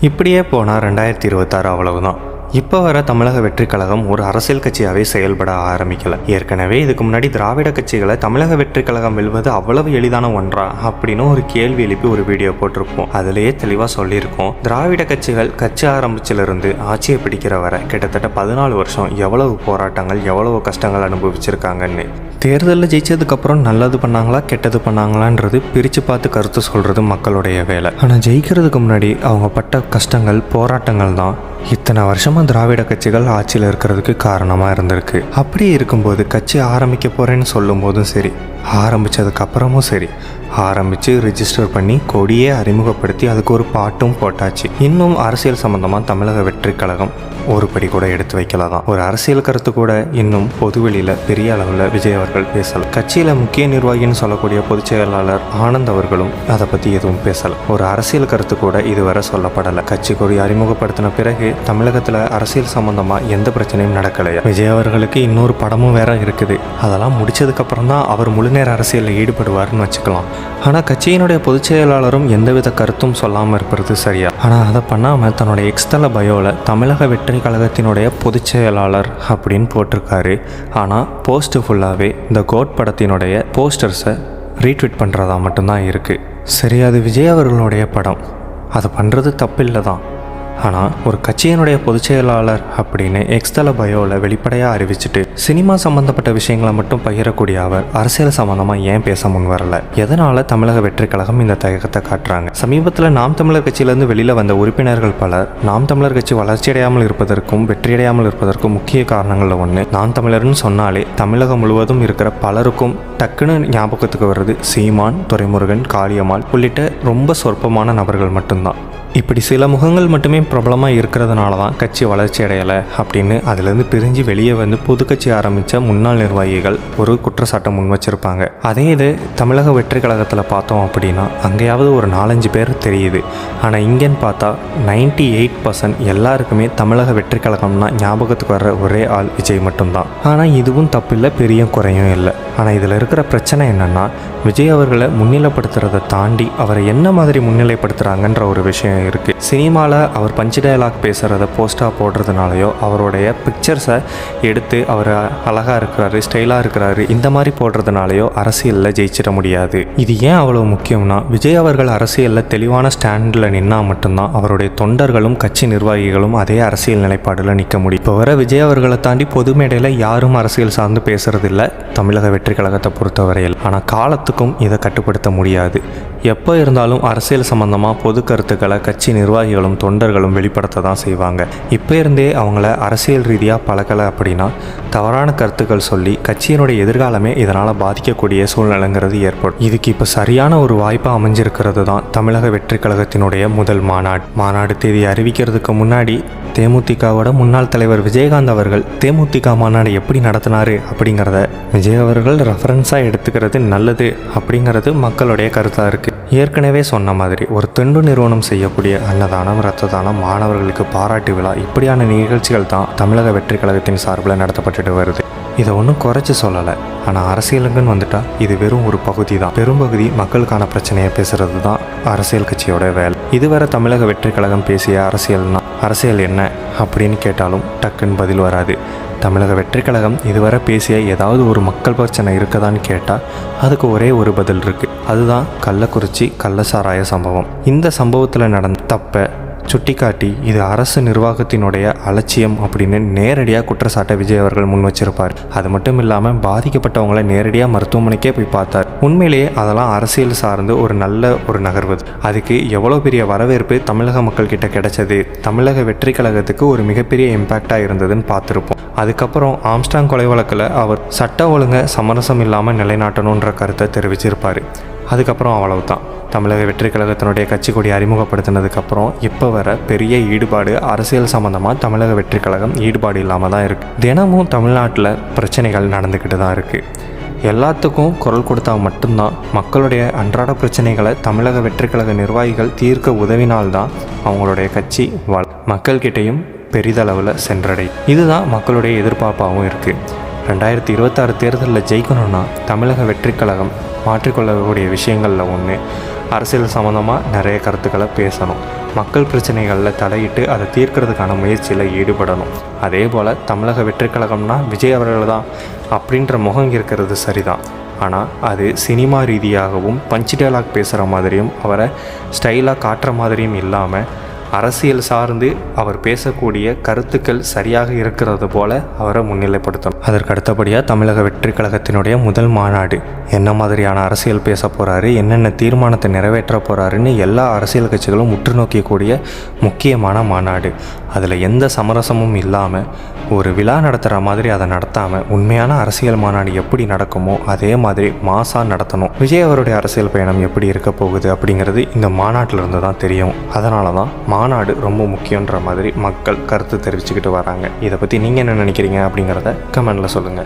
இப்படியே போனால் ரெண்டாயிரத்தி இருபத்தாறு அவ்வளவுதான். இப்போ வர தமிழக வெற்றி கழகம் ஒரு அரசியல் கட்சியாகவே செயல்பட ஆரம்பிக்கல. ஏற்கனவே இதுக்கு முன்னாடி திராவிட கட்சிகளை தமிழக வெற்றி கழகம் வெல்வது அவ்வளவு எளிதான ஒன்றா அப்படின்னு ஒரு கேள்வி எழுப்பி ஒரு வீடியோ போட்டிருப்போம். அதிலேயே தெளிவாக சொல்லியிருக்கோம். திராவிட கட்சிகள் கட்சி ஆரம்பிச்சிலிருந்து ஆட்சியை பிடிக்கிற வரை கிட்டத்தட்ட பதினாலு வருஷம் எவ்வளவு போராட்டங்கள் எவ்வளவு கஷ்டங்கள் அனுபவிச்சிருக்காங்கன்னு. தேர்தலில் ஜெயிச்சதுக்கப்புறம் நல்லது பண்ணாங்களா கெட்டது பண்ணாங்களான்றது பிரித்து பார்த்து கருத்து சொல்கிறது மக்களுடைய வேலை. ஆனால் ஜெயிக்கிறதுக்கு முன்னாடி அவங்க பட்ட கஷ்டங்கள் போராட்டங்கள் தான். இத்தனை வருஷமாக திராவிட கட்சிகள் ஆட்சியில் இருக்கிறதுக்கு காரணமாக இருந்திருக்கு. அப்படி இருக்கும்போது கட்சி ஆரம்பிக்க போகிறேன்னு சொல்லும்போதும் சரி ஆரம்பித்ததுக்கப்புறமும் சரி ஆரம்பித்து ரிஜிஸ்டர் பண்ணி கொடியே அறிமுகப்படுத்தி அதுக்கு ஒரு பாட்டும் போட்டாச்சு. இன்னும் அரசியல் சம்மந்தமாக தமிழக வெற்றிக் கழகம் ஒரு படி கூட எடுத்து வைக்கலாம் தான். ஒரு அரசியல் கருத்து கூட இன்னும் பொதுவெளியில் பெரிய அளவில் விஜய் அவர்கள் பேசல. கட்சியில் முக்கிய நிர்வாகின்னு சொல்லக்கூடிய பொதுச் செயலாளர் ஆனந்த் அவர்களும் அதை பற்றி எதுவும் பேசலை. ஒரு அரசியல் கருத்து கூட இதுவரை சொல்லப்படலை. கட்சி கொடி அறிமுகப்படுத்தின பிறகு தமிழகத்தில் அரசியல் சம்பந்தமாக எந்த பிரச்சனையும் நடக்கலையா. விஜய் அவர்களுக்கு இன்னொரு படமும் வேற இருக்குது. அதெல்லாம் முடிச்சதுக்கப்புறம் தான் அவர் முழுநேர அரசியலில் ஈடுபடுவார்னு வச்சுக்கலாம். ஆனால் கட்சியினுடைய பொதுச் செயலாளரும் எந்தவித கருத்தும் சொல்லாமல் இருப்பது சரியா? ஆனால் அதை பண்ணாமல் தன்னுடைய எக்ஸ்தல பயோவில் தமிழக வெற்றி கழகத்தினுடைய பொதுச் செயலாளர் அப்படின்னு போட்டிருக்காரு. ஆனால் போஸ்ட்டு ஃபுல்லாகவே இந்த கோட் படத்தினுடைய போஸ்டர்ஸை ரீட்வீட் பண்ணுறதா மட்டும்தான் இருக்குது சரி அது விஜய் அவர்களுடைய படம். அதை பண்ணுறது தப்பில்லை தான். ஆனால் ஒரு கட்சியினுடைய பொதுச் செயலாளர் அப்படின்னு எக்ஸ்தல பயோவில் வெளிப்படையாக அறிவிச்சிட்டு சினிமா சம்மந்தப்பட்ட விஷயங்களை மட்டும் பகிரக்கூடிய அவர் அரசியல் சம்மந்தமாக ஏன் பேச முன் வரல? எதனால் தமிழக வெற்றி கழகம் இந்த தயக்கத்தை காட்டுறாங்க? சமீபத்தில் நாம் தமிழர் கட்சியிலேருந்து வெளியில் வந்த உறுப்பினர்கள் பலர் நாம் தமிழர் கட்சி வளர்ச்சியடையாமல் இருப்பதற்கும் வெற்றியடையாமல் இருப்பதற்கும் முக்கிய காரணங்களில் ஒன்று நாம் தமிழர்னு சொன்னாலே தமிழகம் முழுவதும் இருக்கிற பலருக்கும் டக்குன்னு ஞாபகத்துக்கு வர்றது சீமான் துரைமுருகன் காளியம்மாள் உள்ளிட்ட ரொம்ப சொற்பமான நபர்கள் மட்டும்தான். இப்படி சில முகங்கள் மட்டுமே பிரபலமாக இருக்கிறதுனால தான் கட்சி வளர்ச்சி அடையலை அப்படின்னு அதுலேருந்து பிரிஞ்சு வெளியே வந்து புது கட்சி ஆரம்பித்த முன்னாள் நிர்வாகிகள் ஒரு குற்றச்சாட்டை முன் வச்சிருப்பாங்க. அதே இது தமிழக வெற்றி கழகத்தில் பார்த்தோம் அப்படின்னா அங்கேயாவது ஒரு நாலஞ்சு பேர் தெரியுது. ஆனால் இங்கேன்னு பார்த்தா நைன்டி எயிட் பர்சன்ட் எல்லாருக்குமே தமிழக வெற்றி கழகம்னா ஞாபகத்துக்கு வர்ற ஒரே ஆள் விஜய் மட்டும்தான். ஆனால் இதுவும் தப்பில்லை பெரிய குறையும் இல்லை. ஆனால் இதில் இருக்கிற பிரச்சனை என்னென்னா விஜய் அவர்களை முன்னிலைப்படுத்துறதை தாண்டி அவரை என்ன மாதிரி முன்னிலைப்படுத்துகிறாங்கன்ற ஒரு விஷயம் இருக்குது சினிமாவில் அவர் பஞ்சு டயலாக் பேசுகிறத போஸ்ட்டாக போடுறதுனாலையோ அவருடைய பிக்சர்ஸை எடுத்து அவர் அழகாக இருக்கிறாரு ஸ்டைலாக இருக்கிறாரு இந்த மாதிரி போடுறதுனாலையோ அரசியலில் ஜெயிச்சிட முடியாது. இது ஏன் அவ்வளோ முக்கியம்னா விஜய் அவர்கள் அரசியலில் தெளிவான ஸ்டாண்டில் நின்னா மட்டும்தான் அவருடைய தொண்டர்களும் கட்சி நிர்வாகிகளும் அதே அரசியல் நிலைப்பாடில் நிற்க முடியும். இப்போ வர விஜய் அவர்களை தாண்டி பொது மேடையில் யாரும் அரசியல் சார்ந்து பேசுறதில்லை. தமிழக வெற்றி கழகத்தை பொறுத்தவரையில். ஆனால் காலத்துக்கும் இதை கட்டுப்படுத்த முடியாது. எப்போ இருந்தாலும் அரசியல் சம்பந்தமாக பொது கருத்துக்களை கட்சி நிர்வாகிகளும் தொண்டர்களும் வெளிப்படுத்த தான் செய்வாங்க. இப்போ இருந்தே அவங்கள அரசியல் ரீதியாக பழகலை அப்படின்னா தவறான கருத்துக்கள் சொல்லி கட்சியினுடைய எதிர்காலமே இதனால் பாதிக்கக்கூடிய சூழ்நிலைங்கிறது ஏற்படும். இதுக்கு இப்போ சரியான ஒரு வாய்ப்பாக அமைஞ்சிருக்கிறது தான் தமிழக வெற்றி கழகத்தினுடைய முதல் மாநாடு. மாநாடு தேதி அறிவிக்கிறதுக்கு முன்னாடி தேமுதிகவோட முன்னாள் தலைவர் விஜயகாந்த் அவர்கள் தேமுதிக மாநாடு எப்படி நடத்தினாரு? அப்படிங்கிறத. விஜய் அவர்கள் ரெஃபரன்ஸாக எடுத்துக்கிறது நல்லது அப்படிங்கிறது மக்களுடைய கருத்தாக இருக்குது ஏற்கனவே சொன்ன மாதிரி ஒரு தொண்டு நிறுவனம் செய்யக்கூடிய அன்னதானம் இரத்த தானம் மாணவர்களுக்கு பாராட்டு விழா இப்படியான நிகழ்ச்சிகள் தான் தமிழக வெற்றி கழகத்தின் சார்பில் நடத்தப்பட்டுட்டு வருது. இதை ஒன்றும் குறைச்சி சொல்லலை. ஆனால் அரசியலுக்குன்னு வந்துட்டா இது வெறும் ஒரு பகுதி தான் பெரும்பகுதி மக்களுக்கான பிரச்சனையை பேசுறது தான் அரசியல் கட்சியோட வேலை. இதுவரை தமிழக வெற்றி கழகம் பேசிய அரசியல்னா அரசியல் என்ன அப்படின்னு கேட்டாலும் டக்குன்னு பதில் வராது. தமிழக வெற்றி கழகம் இதுவரை பேசிய ஏதாவது ஒரு மக்கள் பிரச்சனை இருக்குதான்னு கேட்டால் அதுக்கு ஒரே ஒரு பதில் இருக்குது அதுதான் கள்ளக்குறிச்சி கள்ளசாராய சம்பவம். இந்த சம்பவத்தில் நடந்த தப்பை சுட்டிக்காட்டி இது அரசு நிர்வாகத்தினுடைய அலட்சியம் அப்படின்னு நேரடியாக குற்றச்சாட்டை விஜய் அவர்கள் முன் வச்சிருப்பார். அது மட்டும் இல்லாமல் பாதிக்கப்பட்டவங்களை நேரடியாக மருத்துவமனைக்கே போய் பார்த்தார். உண்மையிலேயே அதெல்லாம் அரசியல் சார்ந்து ஒரு நல்ல ஒரு நகர்வு. அதுக்கு எவ்வளோ பெரிய வரவேற்பு தமிழக மக்கள் கிட்ட கிடைச்சது. தமிழக வெற்றி கழகத்துக்கு ஒரு மிகப்பெரிய இம்பேக்டாக இருந்ததுன்னு பார்த்துருப்போம். அதுக்கப்புறம் ஆம்ஸ்டாங் கொலை வழக்கில் அவர் சட்ட ஒழுங்கை சமரசம் இல்லாமல் நிலைநாட்டணுன்ற கருத்தை தெரிவிச்சிருப்பார். அதுக்கப்புறம் அவ்வளவுதான். தமிழக வெற்றி கழகத்தினுடைய கட்சி கொடி அறிமுகப்படுத்தினதுக்கப்புறம் இப்போ வர பெரிய ஈடுபாடு அரசியல் சம்மந்தமாக தமிழக வெற்றி கழகம் ஈடுபாடு இல்லாமல் தான் இருக்குது தினமும் தமிழ்நாட்டில் பிரச்சனைகள் நடந்துக்கிட்டு தான் இருக்குது எல்லாத்துக்கும் குரல் கொடுத்தா மட்டும்தான் மக்களுடைய அன்றாட பிரச்சனைகளை தமிழக வெற்றி கழக நிர்வாகிகள் தீர்க்க உதவினால்தான் அவங்களுடைய கட்சி வள மக்கள்கிட்டையும் பெரிதளவில் சென்றடை. இதுதான் மக்களுடைய எதிர்பார்ப்பாகவும் இருக்குது ரெண்டாயிரத்தி இருபத்தாறு தேர்தலில் ஜெயிக்கணும்னா தமிழக வெற்றி கழகம் மாற்றிக்கொள்ளக்கூடிய விஷயங்களில் ஒன்று அரசியல் சம்மந்தமாக நிறைய கருத்துக்களை பேசணும். மக்கள் பிரச்சனைகளில் தலையிட்டு அதை தீர்க்கிறதுக்கான முயற்சியில் ஈடுபடணும். அதே போல் தமிழக வெற்றி கழகம்னா விஜய் அவர்கள் தான் அப்படின்ற முகம் இருக்கிறது சரிதான். ஆனால் அது சினிமா ரீதியாகவும் பஞ்ச் டயலாக் பேசுகிற மாதிரியும் அவரை ஸ்டைலாக காட்டுற மாதிரியும் இல்லாமல் அரசியல் சார்ந்து அவர் பேசக்கூடிய கருத்துக்கள் சரியாக இருக்கிறது போல அவரை முன்னிலைப்படுத்தணும். அதற்கு அடுத்தபடியாக தமிழக வெற்றி கழகத்தினுடைய முதல் மாநாடு. என்ன மாதிரியான அரசியல் பேச போகிறாரு என்னென்ன தீர்மானத்தை நிறைவேற்ற போகிறாருன்னு எல்லா அரசியல் கட்சிகளும் உற்று நோக்கக்கூடிய முக்கியமான மாநாடு. அதில் எந்த சமரசமும் இல்லாமல் ஒரு விழா நடத்துகிற மாதிரி அதை நடத்தாமல் உண்மையான அரசியல் மாநாடு எப்படி நடக்குமோ அதே மாதிரி மாசாக நடத்தணும். விஜய் அவருடைய அரசியல் பயணம் எப்படி இருக்க போகுது அப்படிங்கிறது இந்த மாநாட்டிலிருந்து தான் தெரியும். அதனால தான் மா மாநாடு ரொம்ப முக்கியன்ற மாதிரி மக்கள் கருத்து தெரிவிச்சுக்கிட்டு வராங்க. இதை பற்றி நீங்கள் என்ன நினைக்கிறீங்க அப்படிங்கிறத கமெண்டில் சொல்லுங்கள்